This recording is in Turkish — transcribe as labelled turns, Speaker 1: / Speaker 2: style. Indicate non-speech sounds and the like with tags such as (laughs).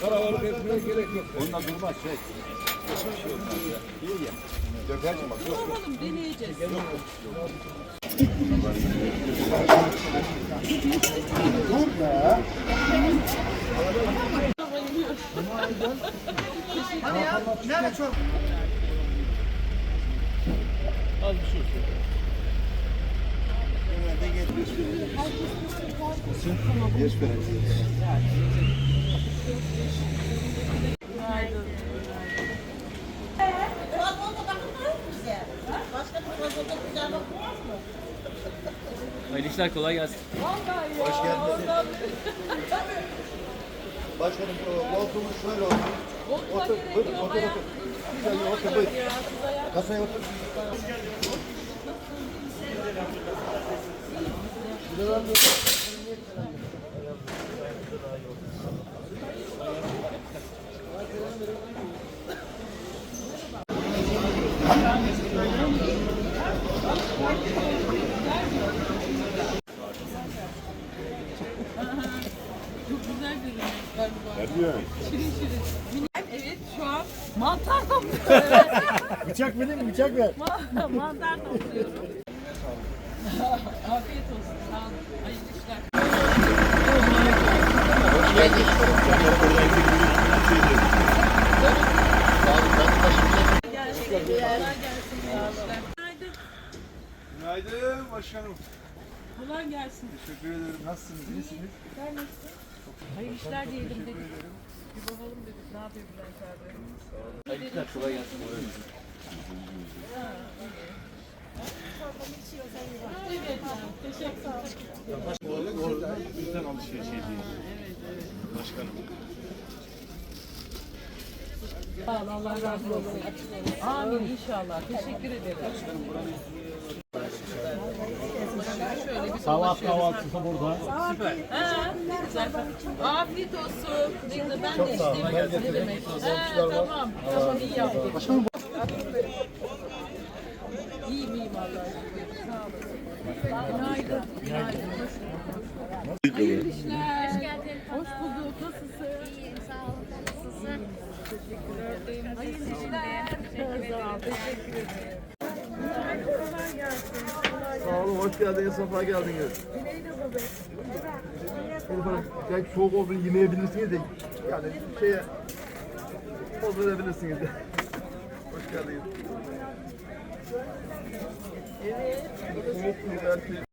Speaker 1: Karabalık etmeye gerek yok. Ondan durmaz şey. Hiçbir şey olmaz ya. İyi ya. Dökersin bak. Yok.
Speaker 2: Bakalım deneyeceğiz.
Speaker 1: Geç be.
Speaker 3: İşler kolay gelsin.
Speaker 1: Hoş geldiniz. Başkanım koltuğumuz şöyle olsun. Otur, buyurun, otur, otur. Güzel, otur, buyurun. Kasaya otur.
Speaker 2: Çok güzel görünüyor galiba.
Speaker 1: Ne diyorsun?
Speaker 2: Şirin şirin. Evet şu an mantar topluyorum. (laughs)
Speaker 1: Bıçak verin mi? Bıçak ver.
Speaker 2: Ma- mantar topluyorum. (laughs) Afiyet olsun. Sağ olun. Hayırlı işler. Günaydın.
Speaker 1: Başkanım.
Speaker 2: Kolay gelsin.
Speaker 1: Teşekkür ederim. Nasılsınız? İyisiniz?
Speaker 2: Hayırlı işler diyelim dedik. Bir bakalım dedik. Ne yapıyor Bülent abi?
Speaker 3: Hayırlı kolay gelsin.
Speaker 2: Teşekkür.
Speaker 1: Oradan bizden alışveriş ediyor. Başkanım.
Speaker 2: Sağ ol, Allah razı olsun. Amin inşallah. Teşekkür ederim.
Speaker 1: Sabah kahvaltısı burada.
Speaker 2: Ha, güzel. Afiyet olsun. Ben de isteyeyim. Ne demek? Ha, tamam. Tamam iyi yaptın. İyiyim iyiyim Allah'a şükür. Sağ olasın. Günaydın. Günaydın. Hayırlı işler. Hoş geldin. Hoş bulduk. Nasılsın?
Speaker 4: İyiyim, sağ olun. Nasılsın?
Speaker 2: Hayırlı işler. Sağ ol. Teşekkür ederim.
Speaker 1: Sağ olun, hoş geldiniz, sefa geldiniz. Efendim, belki soğuk olduğunu yemeyebilirsiniz de yani şeye poz verebilirsiniz de. (laughs) hoş geldiniz. Evet. Soğuk mu